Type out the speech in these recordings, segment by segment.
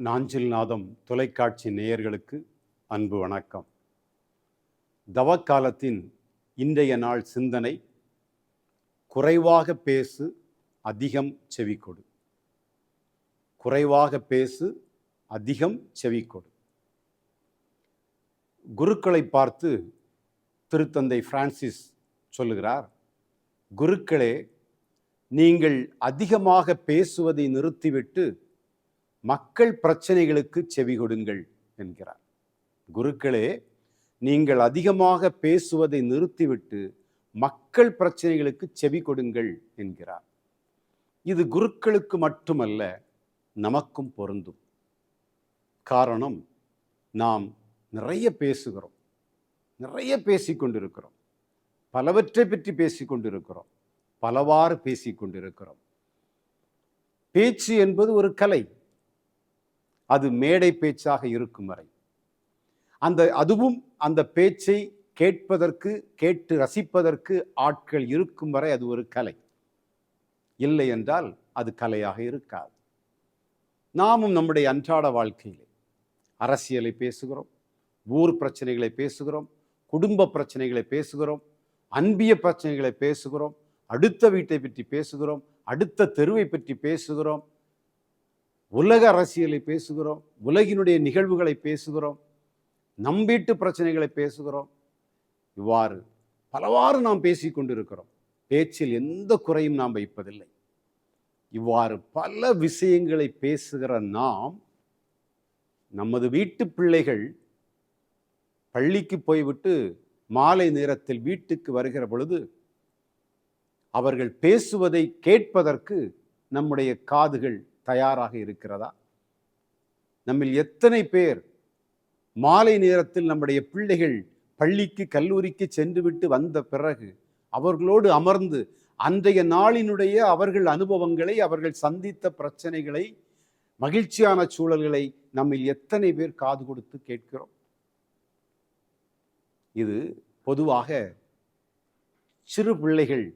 நாஞ்சில் நாதம் தொலைக்காட்சி நேயர்களுக்கு அன்பு வணக்கம். தவக்காலத்தின் இன்றைய நாள் சிந்தனை குறைவாக பேசு அதிகம் செவிக்கொடு குறைவாக பேசு அதிகம் செவிக்கொடு குருக்களை பார்த்து திருத்தந்தை பிரான்சிஸ் சொல்லுகிறார் குருக்களே நீங்கள் அதிகமாக பேசுவதை நிறுத்திவிட்டு மக்கள் பிரச்சனைகளுக்கு செவி கொடுங்கள் என்கிறார். குருக்களே நீங்கள் அதிகமாக பேசுவதை நிறுத்திவிட்டு மக்கள் பிரச்சனைகளுக்கு செவி கொடுங்கள் என்கிறார். இது குருக்களுக்கு மட்டுமல்ல நமக்கும் பொருந்தும். காரணம் நாம் நிறைய பேசுகிறோம். நிறைய பேசிக்கொண்டிருக்கிறோம். பலவற்றை பற்றி பேசிக்கொண்டிருக்கிறோம். பலவாறு பேசிக்கொண்டிருக்கிறோம். பேச்சு என்பது ஒரு கலை. அது மேடை பேச்சாக இருக்கும் வரை. அந்த அதுவும் அந்த பேச்சை கேட்பதற்கு கேட்டு ரசிப்பதற்கு ஆட்கள் இருக்கும் வரை அது ஒரு கலை. இல்லை என்றால் அது கலையாக இருக்காது. நாமும் நம்முடைய அன்றாட வாழ்க்கையிலே அரசியலை பேசுகிறோம் ஊர் பிரச்சனைகளை பேசுகிறோம் குடும்ப பிரச்சனைகளை பேசுகிறோம் அன்பிய பிரச்சனைகளை பேசுகிறோம் அடுத்த வீட்டை பற்றி பேசுகிறோம் அடுத்த தெருவை பற்றி பேசுகிறோம் உலக அரசியலை பேசுகிறோம் உலகினுடைய நிகழ்வுகளை பேசுகிறோம் நம் வீட்டு பிரச்சனைகளை பேசுகிறோம். இவ்வாறு பலவாறு நாம் பேசிக் கொண்டிருக்கிறோம். பேச்சில் எந்த குறையும் நாம் வைப்பதில்லை. இவ்வாறு பல விஷயங்களை பேசுகிற நாம் நமது வீட்டு பிள்ளைகள் பள்ளிக்கு போய்விட்டு மாலை நேரத்தில் வீட்டுக்கு வருகிற பொழுது அவர்கள் பேசுவதை கேட்பதற்கு நம்முடைய காதுகள் தயாராக இருக்கிறதா? நம்மில் எத்தனை பேர் மாலை நேரத்தில் நம்முடைய பிள்ளைகள் பள்ளிக்கு கல்லூரிக்கு சென்றுவிட்டு வந்த பிறகு அவர்களோடு அமர்ந்து அன்றைய நாளினுடைய அவர்கள் அனுபவங்களை அவர்கள் சந்தித்த பிரச்சனைகளை மகிழ்ச்சியான சூழல்களை நம்மில் எத்தனை பேர் காது கொடுத்து கேட்கிறோம்? இது பொதுவாக சிறு பிள்ளைகள்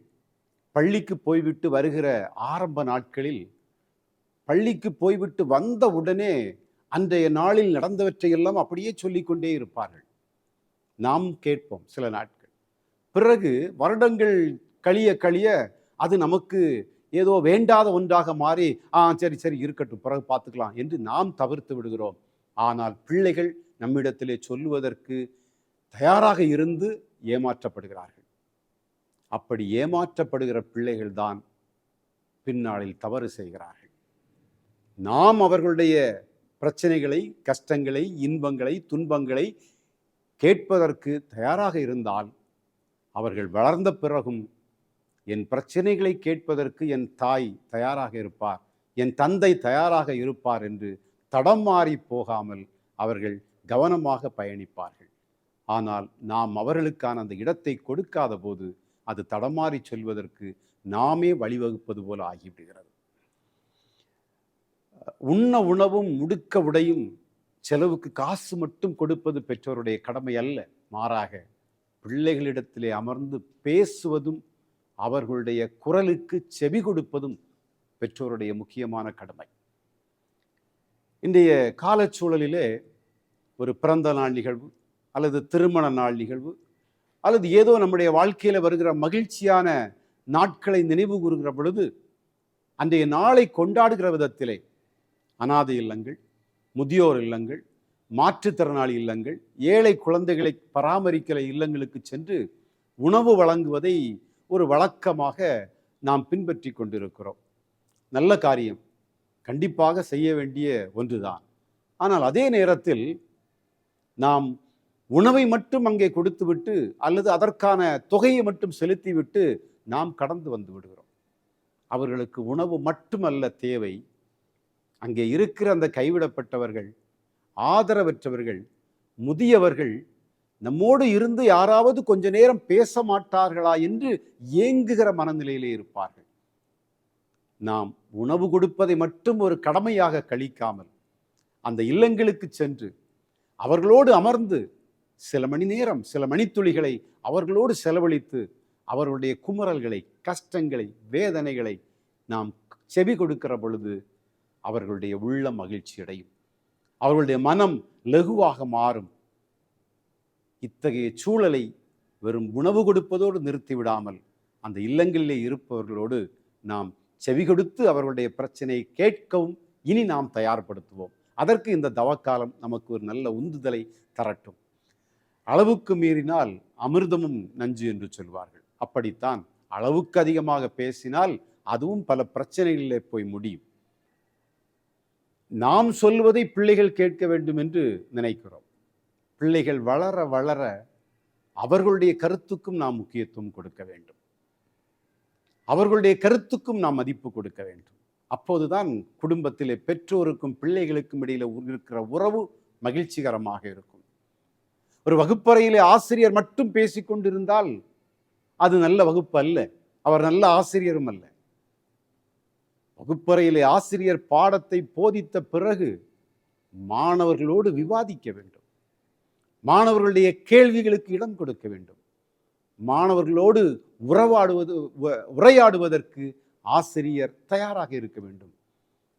பள்ளிக்கு போய்விட்டு வருகிற ஆரம்ப நாட்களில் பள்ளிக்கு போய்விட்டு வந்த உடனே அன்றைய நாளில் நடந்தவற்றையெல்லாம் அப்படியே சொல்லிக்கொண்டே இருப்பார்கள். நாம் கேட்போம் சில நாட்கள். பிறகு வருடங்கள் கழிய கழிய அது நமக்கு ஏதோ வேண்டாத ஒன்றாக மாறி ஆ சரி சரி இருக்கட்டும் பிறகு பார்த்துக்கலாம் என்று நாம் தவிர்த்து விடுகிறோம். ஆனால் பிள்ளைகள் நம்மிடத்திலே சொல்லுவதற்கு தயாராக இருந்து ஏமாற்றப்படுகிறார்கள். அப்படி ஏமாற்றப்படுகிற பிள்ளைகள் தான் பின்னாளில் தவறு செய்கிறார்கள். நாம் அவர்களுடைய பிரச்சனைகளை கஷ்டங்களை இன்பங்களை துன்பங்களை கேட்பதற்கு தயாராக இருந்தால் அவர்கள் வளர்ந்த பிறகும் என் பிரச்சனைகளை கேட்பதற்கு என் தாய் தயாராக இருப்பார் என் தந்தை தயாராக இருப்பார் என்று தடம் மாறி போகாமல் அவர்கள் கவனமாக பயணிப்பார்கள். ஆனால் நாம் அவர்களுக்கான அந்த இடத்தை கொடுக்காத போது அது தடமாறி செல்வதற்கு நாமே வழிவகுப்பது போல ஆகிவிடுகிறது. உண்ண உணவும் முடுக்க உடையும் செலவுக்கு காசு மட்டும் கொடுப்பது பெற்றோருடைய கடமை அல்ல. மாறாக பிள்ளைகளிடத்திலே அமர்ந்து பேசுவதும் அவர்களுடைய குரலுக்கு செவி கொடுப்பதும் பெற்றோருடைய முக்கியமான கடமை. இன்றைய காலச்சூழலிலே ஒரு பிறந்த நாள் நிகழ்வு அல்லது திருமண நாள் நிகழ்வு அல்லது ஏதோ நம்முடைய வாழ்க்கையில் வருகிற மகிழ்ச்சியான நாட்களை நினைவு கூறுகிற பொழுது அன்றைய நாளை கொண்டாடுகிற விதத்திலே அனாதை இல்லங்கள் முதியோர் இல்லங்கள் மாற்றுத்திறனாளி இல்லங்கள் ஏழை குழந்தைகளை பராமரிக்கிற இல்லங்களுக்கு சென்று உணவு வழங்குவதை ஒரு வழக்கமாக நாம் பின்பற்றி கொண்டிருக்கிறோம். நல்ல காரியம். கண்டிப்பாக செய்ய வேண்டிய ஒன்றுதான். ஆனால் அதே நேரத்தில் நாம் உணவை மட்டும் அங்கே கொடுத்துவிட்டு அல்லது அதற்கான தொகையை மட்டும் செலுத்திவிட்டு நாம் கடந்து வந்து விடுகிறோம். அவர்களுக்கு உணவு மட்டுமல்ல தேவை. அங்கே இருக்கிற அந்த கைவிடப்பட்டவர்கள் ஆதரவற்றவர்கள் முதியவர்கள் நம்மோடு இருந்து யாராவது கொஞ்ச நேரம் பேச மாட்டார்களா என்று ஏங்குகிற மனநிலையிலே இருப்பார்கள். நாம் உணவு கொடுப்பதை மட்டும் ஒரு கடமையாக கழிக்காமல் அந்த இல்லங்களுக்கு சென்று அவர்களோடு அமர்ந்து சில மணி நேரம் சில மணித்துளிகளை அவர்களோடு செலவழித்து அவர்களுடைய குமரல்களை கஷ்டங்களை வேதனைகளை நாம் செவி கொடுக்கிற பொழுது அவர்களுடைய உள்ள மகிழ்ச்சி அடையும். அவர்களுடைய மனம் லகுவாக மாறும். இத்தகைய சூழலை வெறும் உணவு கொடுப்பதோடு நிறுத்திவிடாமல் அந்த இல்லங்களிலே இருப்பவர்களோடு நாம் செவி கொடுத்து அவர்களுடைய பிரச்சனையை கேட்கவும் இனி நாம் தயார்படுத்துவோம். அதற்கு இந்த தவக்காலம் நமக்கு ஒரு நல்ல உந்துதலை தரட்டும். அளவுக்கு மீறினால் அமிர்தமும் நஞ்சு என்று சொல்வார்கள். அப்படித்தான் அளவுக்கு அதிகமாக பேசினால் அதுவும் பல பிரச்சனைகளிலே போய் முடியும். நாம் சொல்வதை பிள்ளைகள் கேட்க வேண்டும் என்று நினைக்கிறோம். பிள்ளைகள் வளர வளர அவர்களுடைய கருத்துக்கும் நாம் முக்கியத்துவம் கொடுக்க வேண்டும். அவர்களுடைய கருத்துக்கும் நாம் மதிப்பு கொடுக்க வேண்டும். அப்போதுதான் குடும்பத்திலே பெற்றோருக்கும் பிள்ளைகளுக்கும் இடையில இருக்கிற உறவு மகிழ்ச்சிகரமாக இருக்கும். ஒரு வகுப்பறையிலே ஆசிரியர் மட்டும் பேசிக்கொண்டிருந்தால் அது நல்ல வகுப்பு அல்ல. அவர் நல்ல ஆசிரியரும் அல்ல. வகுப்பறையிலே ஆசிரியர் பாடத்தை போதித்த பிறகு மாணவர்களோடு விவாதிக்க வேண்டும். மாணவர்களுடைய கேள்விகளுக்கு இடம் கொடுக்க வேண்டும். மாணவர்களோடு உறவாடுவது உ- உரையாடுவதற்கு ஆசிரியர் தயாராக இருக்க வேண்டும்.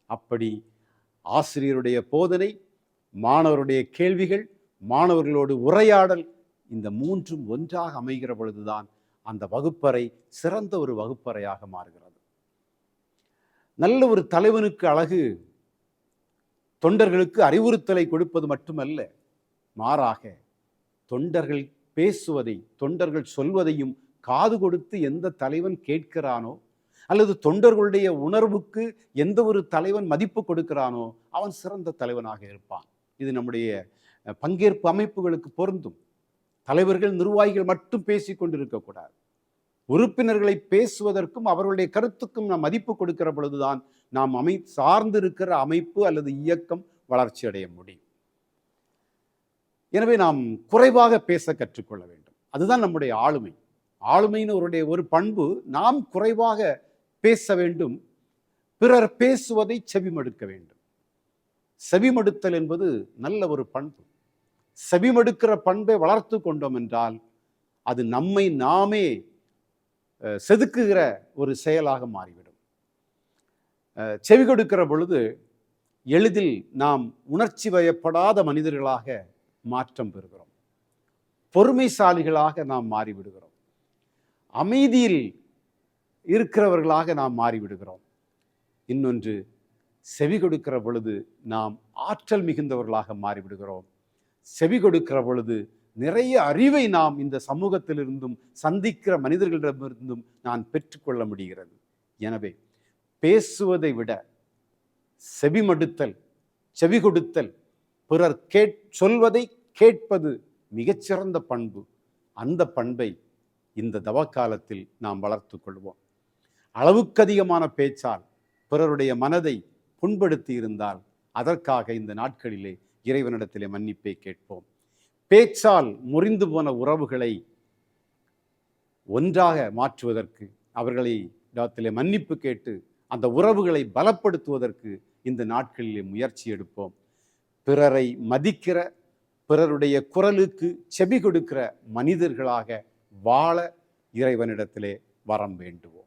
அப்படி ஆசிரியருடைய போதனை மாணவருடைய கேள்விகள் மாணவர்களோடு உரையாடல் இந்த மூன்றும் ஒன்றாக அமைகிற பொழுதுதான் அந்த வகுப்பறை சிறந்த ஒரு வகுப்பறையாக மாறுகிறது. நல்ல ஒரு தலைவனுக்கு அழகு தொண்டர்களுக்கு அறிவுறுத்தலை கொடுப்பது மட்டுமல்ல மாறாக தொண்டர்கள் பேசுவதை தொண்டர்கள் சொல்வதையும் காது கொடுத்து எந்த தலைவன் கேட்கிறானோ அல்லது தொண்டர்களுடைய உணர்வுக்கு எந்த ஒரு தலைவன் மதிப்பு கொடுக்கிறானோ அவன் சிறந்த தலைவனாக இருப்பான். இது நம்முடைய பங்கேற்பு அமைப்புகளுக்கு பொருந்தும். தலைவர்கள் நிர்வாகிகள் மட்டும் பேசி கொண்டிருக்கக்கூடாது உறுப்பினர்களை பேசுவதற்கும் அவர்களுடைய கருத்துக்கும் நாம் மதிப்பு கொடுக்கிற பொழுதுதான் நாம் அமை சார்ந்திருக்கிற அமைப்பு அல்லது இயக்கம் வளர்ச்சி அடைய முடியும். எனவே நாம் குறைவாக பேச கற்றுக்கொள்ள வேண்டும். அதுதான் நம்முடைய ஆளுமை. ஆளுமைன்னு அவருடைய ஒரு பண்பு நாம் குறைவாக பேச வேண்டும். பிறர் பேசுவதை செவிமடுக்க வேண்டும். செவிமடுத்தல் என்பது நல்ல ஒரு பண்பு. செவிமடுக்கிற பண்பை வளர்த்து கொண்டோம் என்றால் அது நம்மை நாமே செதுக்குகிற ஒரு செயலாக மாறிவிடும். செவி கொடுக்கிற பொழுது எளிதில் நாம் உணர்ச்சி வயப்படாத மனிதர்களாக மாற்றம் பெறுகிறோம். பொறுமைசாலிகளாக நாம் மாறிவிடுகிறோம். அமைதியில் இருக்கிறவர்களாக நாம் மாறிவிடுகிறோம். இன்னொன்று செவி கொடுக்கிற பொழுது நாம் ஆற்றல் மிகுந்தவர்களாக மாறிவிடுகிறோம். செவி கொடுக்கிற பொழுது நிறைய அறிவை நாம் இந்த சமூகத்திலிருந்தும் சந்திக்கிற மனிதர்களிடமிருந்தும் நான் பெற்றுக்கொள்ள முடிகிறது. எனவே பேசுவதை விட செவிமடுத்தல் செவி கொடுத்தல் பிறர் கேட் சொல்வதை கேட்பது மிகச்சிறந்த பண்பு. அந்த பண்பை இந்த தவக்காலத்தில் நாம் வளர்த்து கொள்வோம். அளவுக்கு அதிகமான பேச்சால் பிறருடைய மனதை புண்படுத்தி இருந்தால் அதற்காக இந்த நாட்களிலே இறைவனிடத்திலே மன்னிப்பை கேட்போம். பேச்சால் முறிந்து போன உறவுகளை ஒன்றாக மாற்றுவதற்கு அவர்களை இடத்திலே மன்னிப்பு கேட்டு அந்த உறவுகளை பலப்படுத்துவதற்கு இந்த நாட்களிலே முயற்சி எடுப்போம். பிறரை மதிக்கிற பிறருடைய குரலுக்கு செவி கொடுக்கிற மனிதர்களாக வாழ இறைவனிடத்திலே வரம் வேண்டுவோம்.